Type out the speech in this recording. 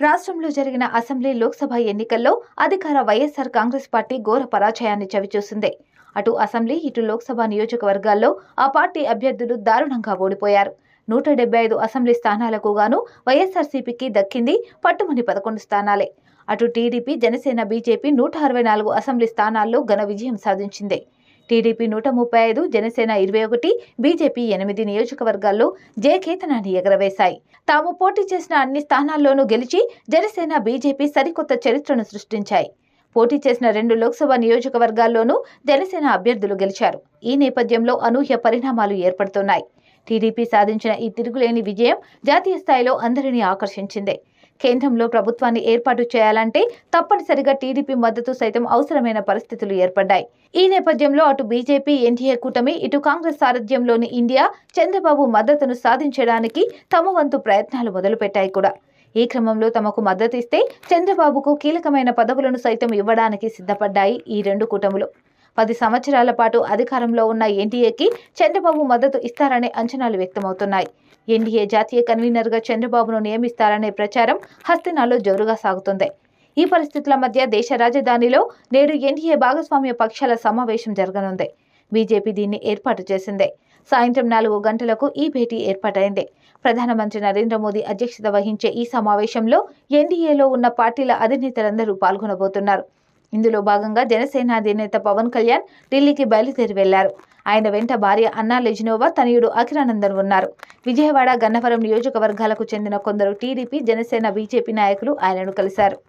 రాష్ట్రంలో జరిగిన అసెంబ్లీ లోక్సభ ఎన్నికల్లో అధికార వైఎస్ఆర్ కాంగ్రెస్ పార్టీ ఘోర పరాజయాన్ని చవిచూసింది. అటు అసెంబ్లీ ఇటు లోక్సభ నియోజకవర్గాల్లో ఆ పార్టీ అభ్యర్థులు దారుణంగా ఓడిపోయారు. నూట డెబ్బై ఐదు అసెంబ్లీ స్థానాలకు గాను వైఎస్ఆర్సీపీకి దక్కింది పట్టుమని పదకొండు స్థానాలే. అటు టీడీపీ జనసేన బీజేపీ నూట అరవై నాలుగు అసెంబ్లీ స్థానాల్లో ఘన విజయం సాధించింది. టీడీపీ నూట ముప్పై ఐదు జనసేన ఇరవై ఒకటి బీజేపీ ఎనిమిది నియోజకవర్గాల్లో జయకేతనాన్ని ఎగరవేశాయి. తాము పోటీ చేసిన అన్ని స్థానాల్లోనూ గెలిచి జనసేన బీజేపీ సరికొత్త చరిత్రను సృష్టించాయి. పోటీ చేసిన రెండు లోక్సభ నియోజకవర్గాల్లోనూ జనసేన అభ్యర్థులు గెలిచారు. ఈ నేపథ్యంలో అనూహ్య పరిణామాలు ఏర్పడుతున్నాయి. టీడీపీ సాధించిన ఈ తిరుగులేని విజయం జాతీయ స్థాయిలో అందరినీ ఆకర్షించింది. కేంద్రంలో ప్రభుత్వాన్ని ఏర్పాటు చేయాలంటే తప్పనిసరిగా టీడీపీ మద్దతు సైతం అవసరమైన పరిస్థితులు ఏర్పడ్డాయి. ఈ నేపథ్యంలో అటు బీజేపీ ఎన్డీఏ కూటమి ఇటు కాంగ్రెస్ సారథ్యంలోని ఇండియా చంద్రబాబు మద్దతును సాధించడానికి తమ వంతు ప్రయత్నాలు మొదలుపెట్టాయి కూడా. ఈ క్రమంలో తమకు మద్దతు ఇస్తే చంద్రబాబుకు కీలకమైన పదవులను సైతం ఇవ్వడానికి సిద్ధపడ్డాయి ఈ రెండు కూటములు. పది సంవత్సరాల పాటు అధికారంలో ఉన్న ఎన్డీఏకి చంద్రబాబు మద్దతు ఇస్తారనే అంచనాలు వ్యక్తమవుతున్నాయి. ఎన్డీఏ జాతీయ కన్వీనర్గా చంద్రబాబును నియమిస్తారనే ప్రచారం హస్తినాలో జోరుగా సాగుతుంది. ఈ పరిస్థితుల మధ్య దేశ రాజధానిలో నేడు ఎన్డీఏ భాగస్వామ్య పక్షాల సమావేశం జరగనుంది. బీజేపీ దీన్ని ఏర్పాటు చేసింది. సాయంత్రం నాలుగు గంటలకు ఈ భేటీ ఏర్పాటైంది. ప్రధానమంత్రి నరేంద్ర మోదీ అధ్యక్షత వహించే ఈ సమావేశంలో ఎన్డీఏలో ఉన్న పార్టీల అధినేతలందరూ పాల్గొనబోతున్నారు. ఇందులో భాగంగా జనసేన అధినేత పవన్ కళ్యాణ్ ఢిల్లీకి బయలుదేరి వెళ్ళారు. ఆయన వెంట భార్య అన్నా లెజినోవా తనయుడు అఖిలానందన్ ఉన్నారు. విజయవాడ గన్నవరం నియోజకవర్గాలకు చెందిన కొందరు టీడీపీ జనసేన బీజేపీ నాయకులు ఆయనను కలిశారు.